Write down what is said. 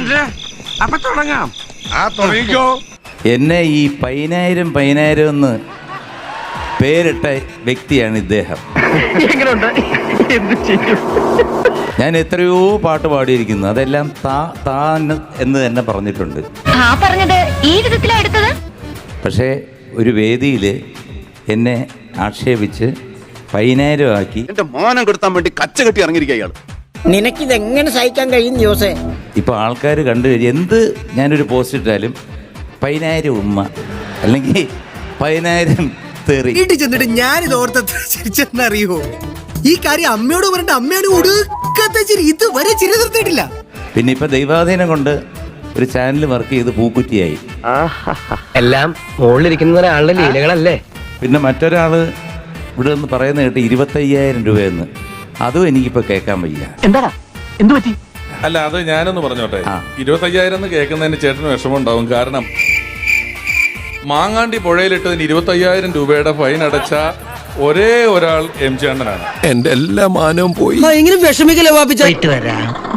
ചന്ദ്ര അപ്പൊ തുടങ്ങാം. ആ തുടങ്ങിക്കോ. എന്നെ ഈ പതിനായിരം പതിനായിരം എന്ന് പേരിട്ട വ്യക്തിയാണ് ഇദ്ദേഹം. ഞാൻ എത്രയോ പാട്ട് പാടിയിരിക്കുന്നു. അതെല്ലാം താ താൻ എന്ന് തന്നെ പറഞ്ഞിട്ടുണ്ട്. പക്ഷേ ഒരു വേദിയിൽ എന്നെ ആക്ഷേപിച്ച് പതിനായിരം ആക്കി. എന്റെ മാനം കെടുത്താൻ വേണ്ടി കച്ച കെട്ടി ഇറങ്ങിയിരിക്കുക ഇയാൾ നിനക്കിതെങ്ങനെ സഹിക്കാൻ കഴിയും ജോസേ? ഇപ്പോൾ ആൾക്കാർ കണ്ടു കഴിഞ്ഞാൽ എന്ത് ഞാനൊരു പോസ്റ്റ് ഇട്ടാലും പതിനായിരം ഉമ്മ അല്ലെങ്കിൽ പതിനായിരം തെറി. വീട്ടിൽ ചെന്നിട്ട് ഞാനിത് ഓർത്ത ചിരിച്ചെന്നറിയോ? ഈ കാര്യം അമ്മയോട് പറഞ്ഞിട്ട് അമ്മയോട് ഒടുക്കത്തെ ചിരി. ഇതുവരെ ചിരി നിർത്തിയിട്ടില്ല. പിന്നെ ഇപ്പൊ ദൈവാധീനം കൊണ്ട് ഒരു ചാനൽ വർക്ക് ചെയ്ത് പൂക്കുറ്റിയായി. എല്ലാം മുകളിലിരിക്കുന്ന ഒരാളുടെ ലീലകളല്ലേ? പിന്നെ മറ്റൊരാൾ ഇവിടെ നിന്ന് പറയുന്ന കേട്ട് ഇരുപത്തയ്യായിരം രൂപയെന്ന്. അതും എനിക്കിപ്പോ കേൾക്കാൻ വയ്യ. എന്താ എന്ത് പറ്റി? അല്ല അത് ഞാനൊന്ന് പറഞ്ഞോട്ടെ. ഇരുപത്തയ്യായിരം എന്ന് കേൾക്കുന്നതിന് ചേട്ടന് വിഷമം ഉണ്ടാവും കാരണം മാങ്ങാണ്ടി പുഴയിലിട്ടതിന് ഇരുപത്തയ്യായിരം രൂപയുടെ ഫൈൻ അടച്ച ഒരേ ഒരാൾ എം ജി അണ്ണനാണ്. എന്റെ എല്ലാ മാനവും പോയി. എങ്ങനെ വിഷമിക്കലേ വാപ്പിച്ച? പോയിട്ട് വരാം.